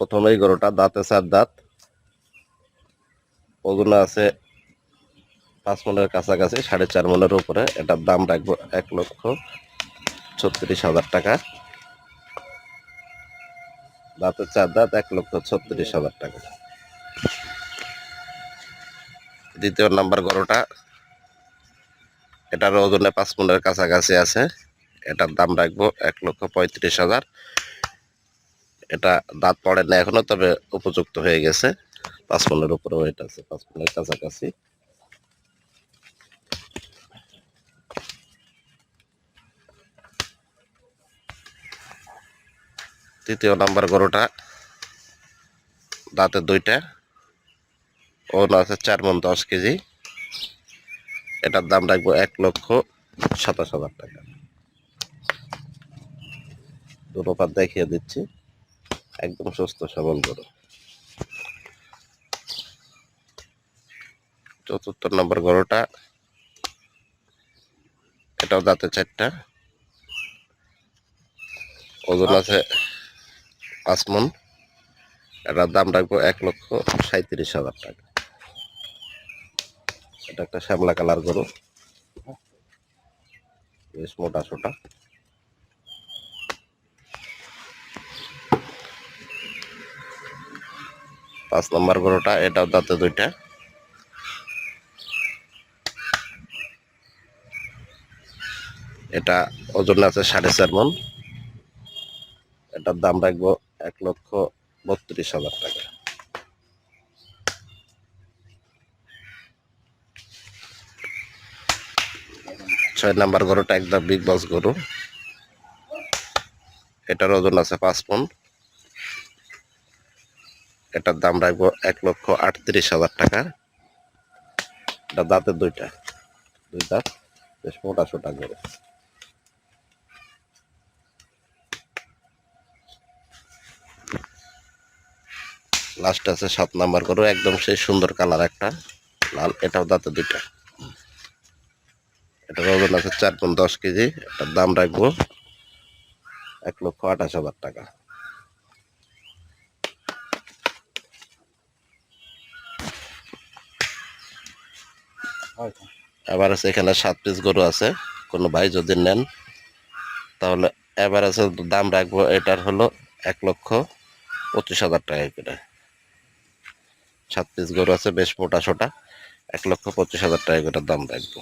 প্রথমে এই গরুটা দাঁতে চার দাঁত। ওজন আছে পাঁচ মনের কাছাকাছি, সাড়ে চার মনের উপরে। এটার দাম রাখব এক লক্ষ ছত্রিশ হাজার টাকা। দাঁতের চার দাঁত, এক লক্ষ ছত্রিশ হাজার টাকা। দ্বিতীয় নাম্বার গরুটা, এটার ওজনে পাঁচ মনের কাছাকাছি আছে। এটার দাম রাখব এক লক্ষ পঁয়ত্রিশ হাজার। এটা দাঁত পড়ে না এখনও, তবে উপযুক্ত হয়ে গেছে। পাঁচ মনের উপরে ওয়েট আছে পাঁচ মনের কাছাকাছি। তৃতীয় নাম্বার গরুটা, দাঁতে দুইটা। ওজন আছে চার মন দশ কেজি। এটার দাম রাখব এক লক্ষ সাতাশ হাজার টাকা। দুটো পাত দেখিয়ে দিচ্ছি। একদম সুস্থ, সবল গরু। চতুর্থ নম্বর গরুটা, এটাও দাঁতে চারটা। ওজন আছে পাঁচ মন। এটার দাম রাখব এক লক্ষ সাঁত্রিশ হাজার টাকা। এটা একটা শ্যামলা কালার গরু। বেশ মোটা সোটা। পাঁচ নম্বর গরুটা, এটাও দাঁতে দুইটা। এটা ওজন আছে সাড়ে চার মন। এটার দাম রাখব এক লক্ষ বত্রিশ হাজার টাকা। ছয় নাম্বার গরুটা একদম বিগ বস গরু। এটার ওজন আছে পাঁচ পন এটার দাম রাখব এক লক্ষ আটত্রিশ হাজার টাকা। এটা দাঁতের দুইটা। দুই দাঁত, বেশ মোটা সোটা গরু। লাস্ট আছে সাত নাম্বার গরু, একদম সেই সুন্দর কালার একটা। লাল, এটাও দাঁতে দুইটা। এটার ওজন আছে চার পন দশ কেজি, এটার দাম রাখব এক লক্ষ আঠাশ হাজার টাকা। এবার আছে এখানে সাত পিস গরু আছে। কোনো ভাই যদি নেন, তাহলে এবার আছে দাম রাখব, এটার হলো এক লক্ষ পঁচিশ হাজার টাকা করে। সাত পিস গরু আছে, বেশ মোটা সোটা। এক লক্ষ পঁচিশ হাজার টাকা করে দাম রাখব।